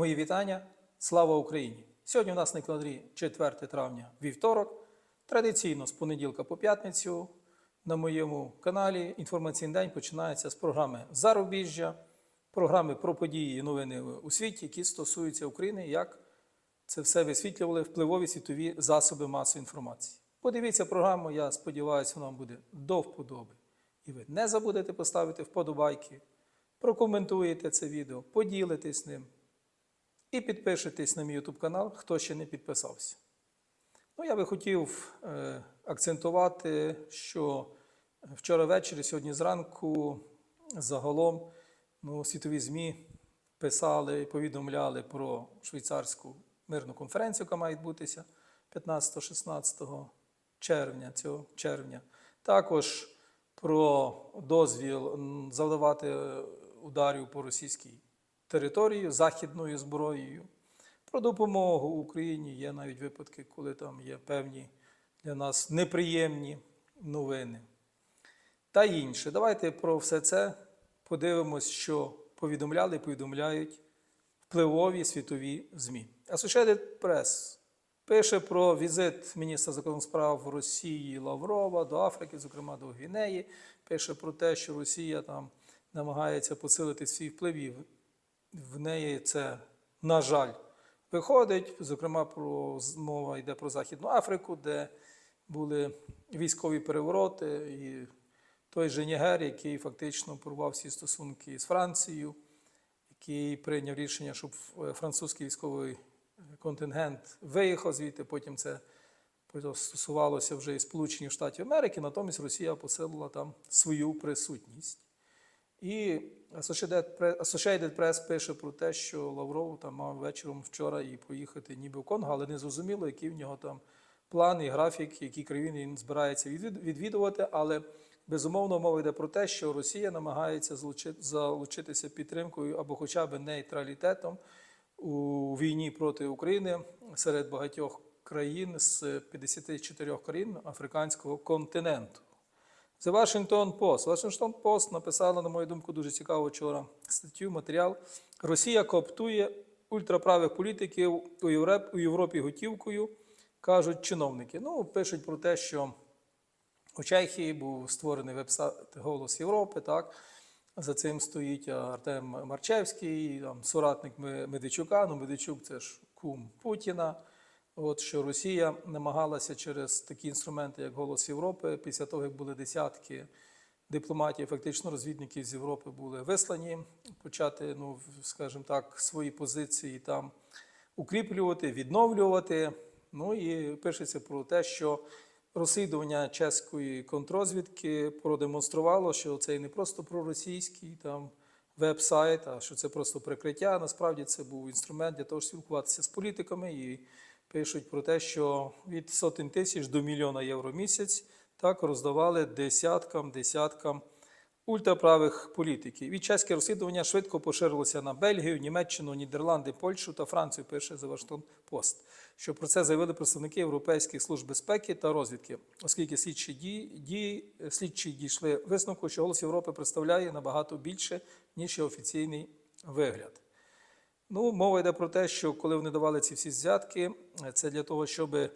Мої вітання. Слава Україні! Сьогодні у нас на календарі 4 травня вівторок. Традиційно з понеділка по п'ятницю на моєму каналі інформаційний день починається з програми Зарубіжжя, програми про події і новини у світі, які стосуються України, як це все висвітлювали впливові світові засоби масової інформації. Подивіться програму, я сподіваюся, вона вам буде до вподоби. І ви не забудете поставити вподобайки, прокоментуєте це відео, поділитесь ним і підпишитесь на мій YouTube канал, хто ще не підписався. Ну, я би хотів е, акцентувати, що вчора ввечері, сьогодні зранку, загалом ну, світові ЗМІ писали і повідомляли про швейцарську мирну конференцію, яка має відбутися 15-16 червня цього червня. Також про дозвіл завдавати ударів по російській території західною зброєю. Про допомогу Україні є навіть випадки, коли там є певні для нас неприємні новини. Та інше. Давайте про все це подивимось, що повідомляли і повідомляють впливові світові ЗМІ. Associated Press пише про візит міністра закордонних справ Росії Лаврова до Африки, зокрема до Гвінеї. Пише про те, що Росія там намагається посилити свій вплив. В неї це, на жаль, виходить. Зокрема, про мова йде про Західну Африку, де були військові перевороти, і той же Нігер, який фактично порвав всі стосунки з Францією, який прийняв рішення, щоб е, французький військовий контингент виїхав звідти. Потім це стосувалося вже і Сполучених Штатів Америки, натомість Росія посилила там свою присутність. І Associated Press- пише про те, що Лавров там мав вечором вчора і поїхати ніби в Конго, але не зрозуміло, який в нього там план і графік, які країни він збирається відвід- відвідувати. Але безумовно мова йде про те, що Росія намагається залучи- залучитися підтримкою або хоча б нейтралітетом у війні проти України серед багатьох країн з 54 країн африканського континенту. The Washington Post. Washington Post написала, на мою думку, дуже цікаво вчора статтю, матеріал. Росія коптує ультраправих політиків у Європ- у Європі готівкою, кажуть чиновники. Ну, пишуть про те, що у Чехії був створений вебсайт Голос Європи. Так? За цим стоїть Артем Марчевський, там, соратник Ме- Медведчука. Ну, Медведчук це ж кум Путіна. От що Росія намагалася через такі інструменти, як Голос Європи, після того, як були десятки дипломатів, фактично розвідників з Європи були вислані, почати, ну, скажімо так, свої позиції там укріплювати, відновлювати. Ну і пишеться про те, що розслідування чеської контрозвідки продемонструвало, що це не просто проросійський там веб-сайт, а що це просто прикриття. Насправді це був інструмент для того, щоб спілкуватися з політиками і пишуть про те, що від сотень тисяч до мільйона євро в місяць так роздавали десяткам, десяткам ультраправих політиків. І чеське розслідування швидко поширилося на Бельгію, Німеччину, Нідерланди, Польщу та Францію, пише The Washington Post. Що про це заявили представники Європейських служб безпеки та розвідки, оскільки слідчі дії, слідчі дійшли висновку, що голос Європи представляє набагато більше, ніж офіційний вигляд. Ну, мова йде про те, що коли вони давали ці всі взятки, е, це для того, щоб, е,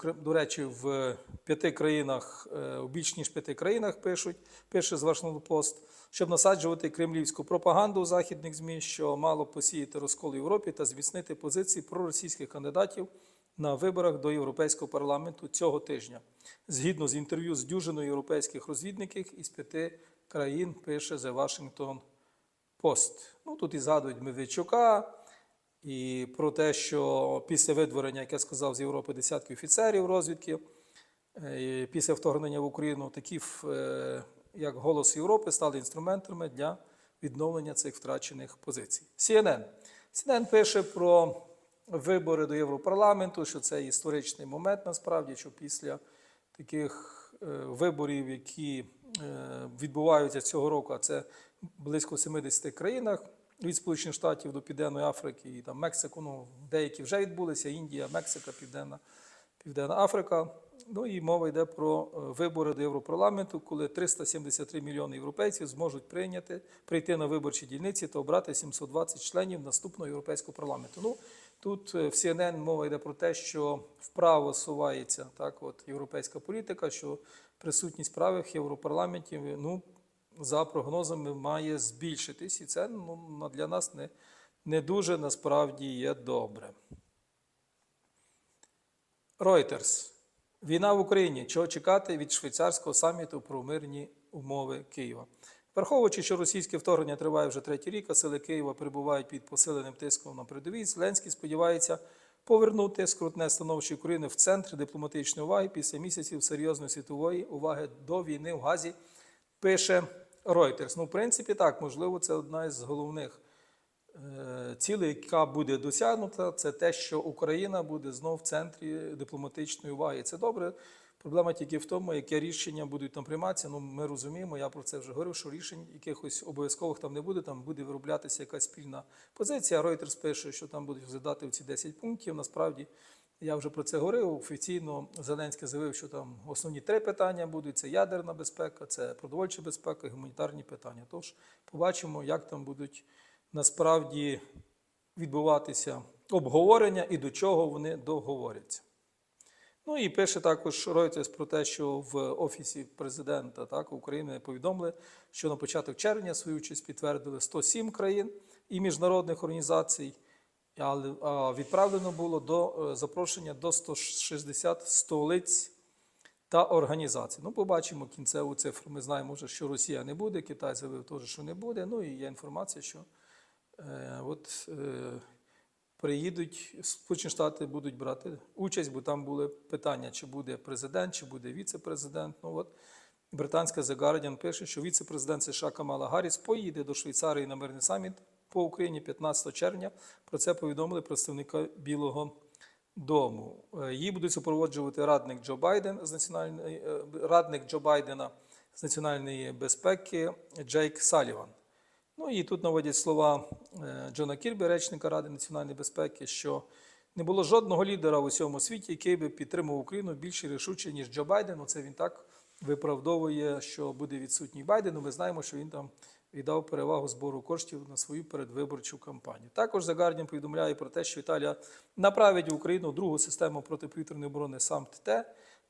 до речі, в п'яти країнах, е, у більш ніж п'яти країнах пишуть, пише з Washington Post, щоб насаджувати кремлівську пропаганду у західних ЗМІ, що мало посіяти розкол в Європі та зміцнити позиції проросійських кандидатів на виборах до Європейського парламенту цього тижня. Згідно з інтерв'ю з дюжиною європейських розвідників із п'яти країн, пише The Washington Пост. Ну, тут і згадують Медведчука, і про те, що після видворення, як я сказав, з Європи десятки офіцерів розвідки, е, і після вторгнення в Україну, такі, е, як Голос Європи, стали інструментами для відновлення цих втрачених позицій. CNN. CNN пише про вибори до Європарламенту, що це історичний момент насправді, що після таких е, виборів, які відбуваються цього року, а це близько 70 країнах від Сполучених Штатів до Південної Африки і там Мексику. Ну, деякі вже відбулися, Індія, Мексика, Південна, Південна Африка. Ну і мова йде про е, вибори до Європарламенту, коли 373 мільйони європейців зможуть прийняти, прийти на виборчі дільниці та обрати 720 членів наступного європейського парламенту. Ну тут е, в CNN мова йде про те, що вправо сувається так, от європейська політика, що присутність правих в Європарламенті, ну за прогнозами має збільшитись, і це ну, для нас не, не дуже насправді є добре. Reuters. Війна в Україні. Чого чекати від швейцарського саміту про мирні умови Києва? Враховуючи, що російське вторгнення триває вже третій рік, а сили Києва перебувають під посиленим тиском на передовій, Зеленський сподівається повернути скрутне становище України в центр дипломатичної уваги після місяців серйозної світової уваги до війни в Газі, пише Reuters. Ну, в принципі, так, можливо, це одна із головних Е, цілей, яка буде досягнута, це те, що Україна буде знов в центрі дипломатичної уваги. Це добре. Проблема тільки в тому, яке рішення будуть там прийматися. Ну, ми розуміємо, я про це вже говорив, що рішень якихось обов'язкових там не буде, там буде вироблятися якась спільна позиція. Reuters пише, що там будуть розглядати ці 10 пунктів. Насправді, я вже про це говорив. Офіційно Зеленський заявив, що там основні три питання будуть: це ядерна безпека, це продовольча безпека і гуманітарні питання. Тож побачимо, як там будуть насправді відбуватися обговорення і до чого вони договоряться. Ну і пише також Reuters про те, що в Офісі президента так, України повідомили, що на початок червня свою участь підтвердили 107 країн і міжнародних організацій, але відправлено було до е, запрошення до 160 столиць та організацій. Ну, побачимо кінцеву цифру. Ми знаємо, вже, що Росія не буде, Китай заявив теж, що не буде. Ну і є інформація, що е, от, е, приїдуть, Сполучені Штати будуть брати участь, бо там були питання, чи буде президент, чи буде віце-президент. Ну, от, Британська The Guardian пише, що віце-президент США Камала Гарріс поїде до Швейцарії на мирний саміт по Україні 15 червня. Про це повідомили представника Білого Дому. Е, Її будуть супроводжувати радник Джо Байден з національної е, радник Джо Байдена з національної безпеки Джейк Саліван. Ну і тут наводять слова е, Джона Кірбі, речника Ради національної безпеки, що не було жодного лідера в усьому світі, який би підтримував Україну більш рішуче, ніж Джо Байден. Оце він так виправдовує, що буде відсутній Байден. Ну, Ми знаємо, що він там віддав перевагу збору коштів на свою передвиборчу кампанію. Також The Guardian повідомляє про те, що Італія направить в Україну другу систему протиповітряної оборони САМТ-Т.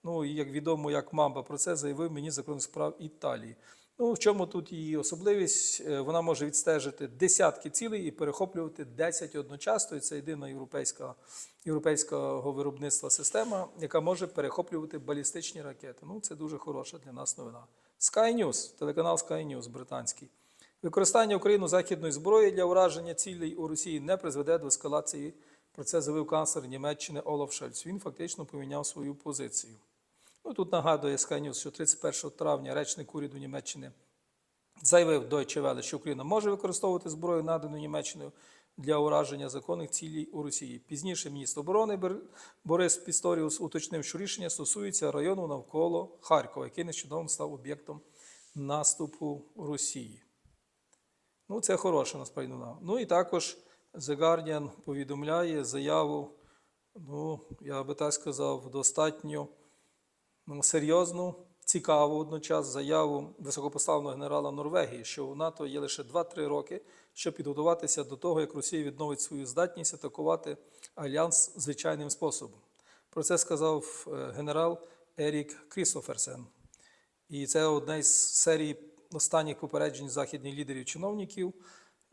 Ну і як відомо, як Мамба про це заявив міністр закордонних справ Італії. Ну, в чому тут її особливість? Е, Вона може відстежити десятки цілей і перехоплювати 10 одночасно. І це єдина європейська, європейського виробництва система, яка може перехоплювати балістичні ракети. Ну, це дуже хороша для нас новина. Sky News, телеканал Sky News британський. Використання Україну західної зброї для ураження цілей у Росії не призведе до ескалації. Про це заявив канцлер Німеччини Олаф Шольц. Він фактично поміняв свою позицію. Ну, тут нагадує News, що 31 травня речник уряду Німеччини заявив Deutsche Welle, що Україна може використовувати зброю, надану Німеччиною для ураження законних цілей у Росії. Пізніше міністр оборони Борис Пісторіус уточнив, що рішення стосується району навколо Харкова, який нещодавно став об'єктом наступу Росії. Ну, це хороша насправді новина. Ну і також The Guardian повідомляє заяву, ну, я би так сказав, достатньо ну, серйозну, цікаву водночас заяву високопоставленого генерала Норвегії, що у НАТО є лише 2-3 роки, щоб підготуватися до того, як Росія відновить свою здатність атакувати альянс звичайним способом. Про це сказав е, генерал Ерік Крістоферсен. І це одне із серій останніх попереджень західних лідерів чиновників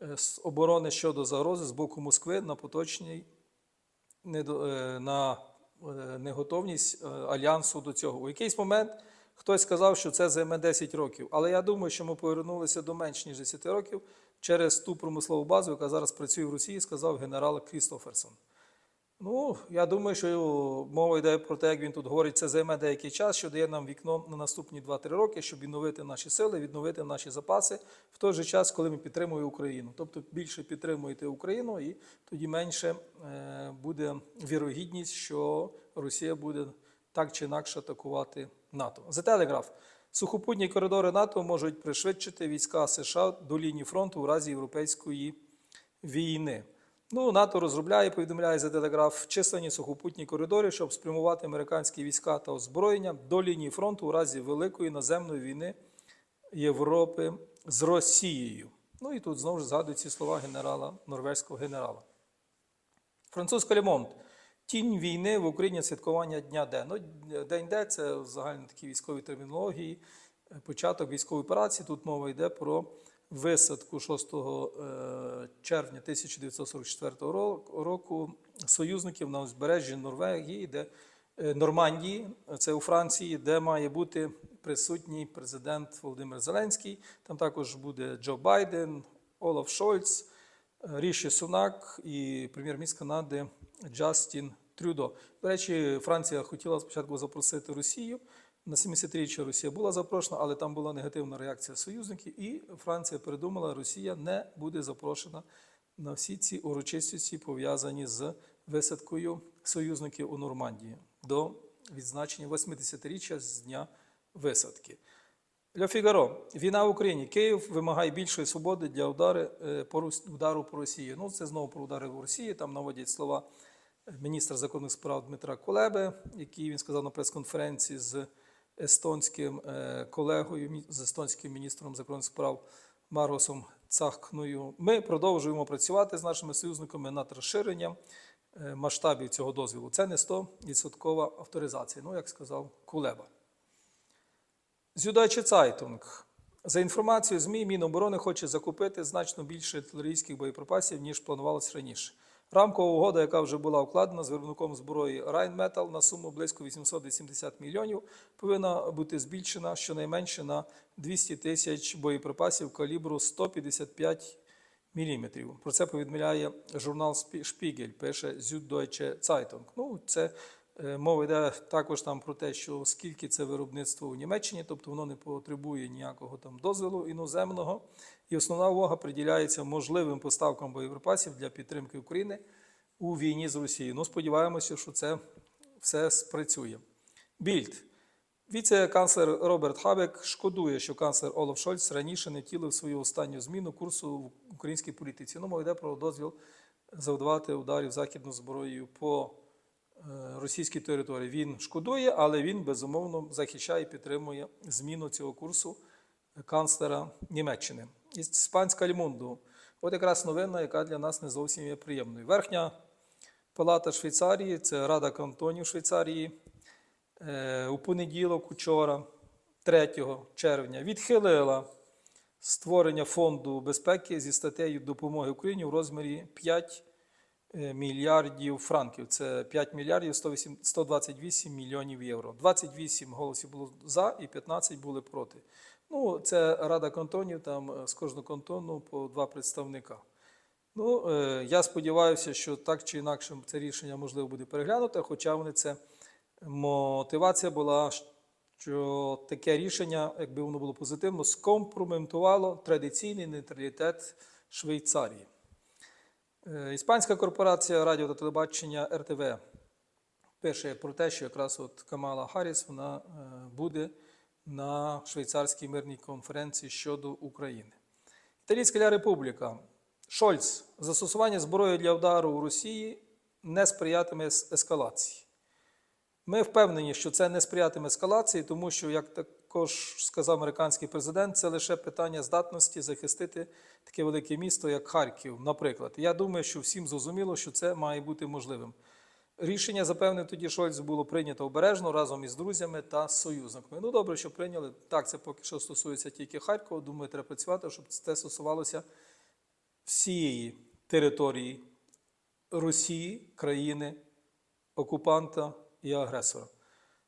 е, з оборони щодо загрози з боку Москви на поточній е, на е, неготовність альянсу до цього. У якийсь момент хтось сказав, що це займе 10 років. Але я думаю, що ми повернулися до менш ніж 10 років через ту промислову базу, яка зараз працює в Росії, сказав генерал Крістоферсон. Ну, я думаю, що мова йде про те, як він тут говорить, це займе деякий час, що дає нам вікно на наступні 2-3 роки, щоб відновити наші сили, відновити наші запаси в той же час, коли ми підтримуємо Україну. Тобто більше підтримуєте Україну, і тоді менше е, буде вірогідність, що Росія буде так чи інакше атакувати НАТО. The Telegraph. Сухопутні коридори НАТО можуть пришвидшити війська США до лінії фронту у разі європейської війни. Ну, НАТО розробляє, повідомляє за телеграф, численні сухопутні коридори, щоб спрямувати американські війська та озброєння до лінії фронту у разі великої наземної війни Європи з Росією. Ну і тут знову ж згадують ці слова генерала, норвезького генерала. Французька Лемонт. Тінь війни в Україні святкування Дня Д. Ну, День Д це в загальній такій військовій термінології, початок військової операції. Тут мова йде про висадку 6 е, червня 1944 ро- року союзників на узбережжі Норвегії, де е, Нормандії, це у Франції, де має бути присутній президент Володимир Зеленський. Там також буде Джо Байден, Олаф Шольц. Ріші Сунак і прем'єр-міністр Канади Джастін Трюдо. До речі, Франція хотіла спочатку запросити Росію. На 70-річчя Росія була запрошена, але там була негативна реакція союзників, і Франція передумала, Росія не буде запрошена на всі ці урочистості, пов'язані з висадкою союзників у Нормандії до відзначення 80-річчя з дня висадки. Для Фігаро. Війна в Україні. Київ вимагає більшої свободи для удари, е, по, удару по Росії. Ну, це знову про удари в Росії. Там наводять слова міністра законних справ Дмитра Кулеби, який він сказав на прес-конференції з естонським е, колегою, з естонським міністром законних справ Маргосом Цахкною. Ми продовжуємо працювати з нашими союзниками над розширенням е, масштабів цього дозвілу. Це не 100% авторизація, ну як сказав Кулеба. Süddeutsche Zeitung. За інформацією ЗМІ, Міноборони хоче закупити значно більше артилерійських боєприпасів, ніж планувалось раніше. Рамкова угода, яка вже була укладена з виробником зброї Rheinmetall на суму близько 880 мільйонів, повинна бути збільшена щонайменше на 200 тисяч боєприпасів калібру 155 мм. Про це повідомляє журнал Шпігель, пише Süddeutsche Zeitung. Ну, це мова йде також там про те, що скільки це виробництво у Німеччині, тобто воно не потребує ніякого там дозволу іноземного. І основна увага приділяється можливим поставкам боєприпасів для підтримки України у війні з Росією. Ну, сподіваємося, що це все спрацює. Більд. Віце-канцлер Роберт Хабек шкодує, що канцлер Олаф Шольц раніше не втілив свою останню зміну курсу в українській політиці. Ну, мова йде про дозвіл завдавати ударів західною зброєю по е, російській території. Він шкодує, але він безумовно захищає і підтримує зміну цього курсу канцлера Німеччини. Іспанська Лімунду. От якраз новина, яка для нас не зовсім є приємною. Верхня палата Швейцарії, це Рада кантонів Швейцарії, е, у понеділок, учора, 3 червня, відхилила створення фонду безпеки зі статтею допомоги Україні в розмірі 5 е, мільярдів франків. Це 5 мільярдів 108 128 мільйонів євро. 28 голосів було за і 15 були проти. Ну, це Рада кантонів, там е, з кожного кантону по два представника. Ну, е, я сподіваюся, що так чи інакше це рішення можливо буде переглянуто, хоча вони це мотивація була, що таке рішення, якби воно було позитивно, скомпрометувало традиційний нейтралітет Швейцарії. Е, Іспанська корпорація радіо та телебачення РТВ пише про те, що якраз от Камала Харріс вона е, буде на швейцарській мирній конференції щодо України. Італійська Ля Републіка. Шольц. Застосування зброї для удару у Росії не сприятиме ескалації. Ми впевнені, що це не сприятиме ескалації, тому що, як також сказав американський президент, це лише питання здатності захистити таке велике місто, як Харків, наприклад. Я думаю, що всім зрозуміло, що це має бути можливим. Рішення, запевнив тоді Шольц, було прийнято обережно разом із друзями та союзниками. Ну, добре, що прийняли. Так, це поки що стосується тільки Харкова. Думаю, треба працювати, щоб це стосувалося всієї території Росії, країни, окупанта і агресора.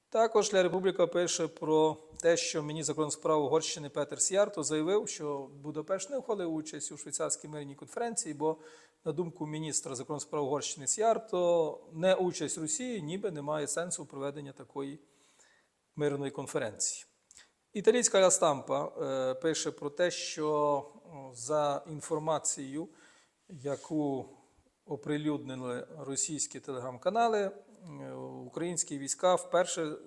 Також Ля Републіка пише про те, що мені закон справ Угорщини Петер Сіарто заявив, що Будапешт не ухвалив участь у швейцарській мирній конференції, бо, на думку міністра закон справ Угорщини Сіарто, не участь Росії ніби не має сенсу проведення такої мирної конференції. Італійська Ля Стампа е, пише про те, що за інформацією, яку оприлюднили російські телеграм-канали, українські війська вперше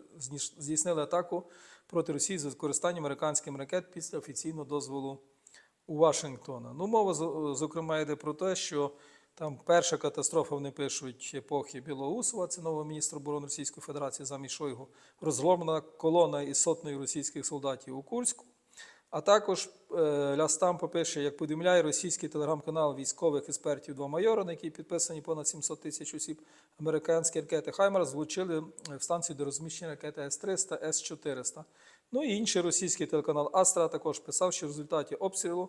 здійснили атаку проти Росії з використанням американських ракет після офіційного дозволу у Вашингтона. Ну, мова, зокрема, йде про те, що Там перша катастрофа, вони пишуть епохи Білоусова, це новий міністр оборони Російської Федерації замість Шойгу, розгромлена колона із сотнею російських солдатів у Курську. А також е, Лястампа пише, як повідомляє російський телеграм-канал військових експертів два майора, на який підписані понад 700 тисяч осіб, американські ракети Хаймер влучили в станцію до розміщення ракети С-300, С-400. Ну і інший російський телеканал Астра також писав, що в результаті обстрілу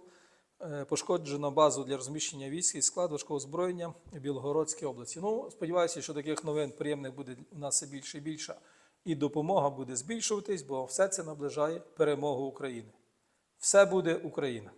е, пошкоджено базу для розміщення військ і склад важкого озброєння в Білгородській області. Ну, сподіваюся, що таких новин приємних буде у нас все більше і більше, і допомога буде збільшуватись, бо все це наближає перемогу України. Все буде Україна!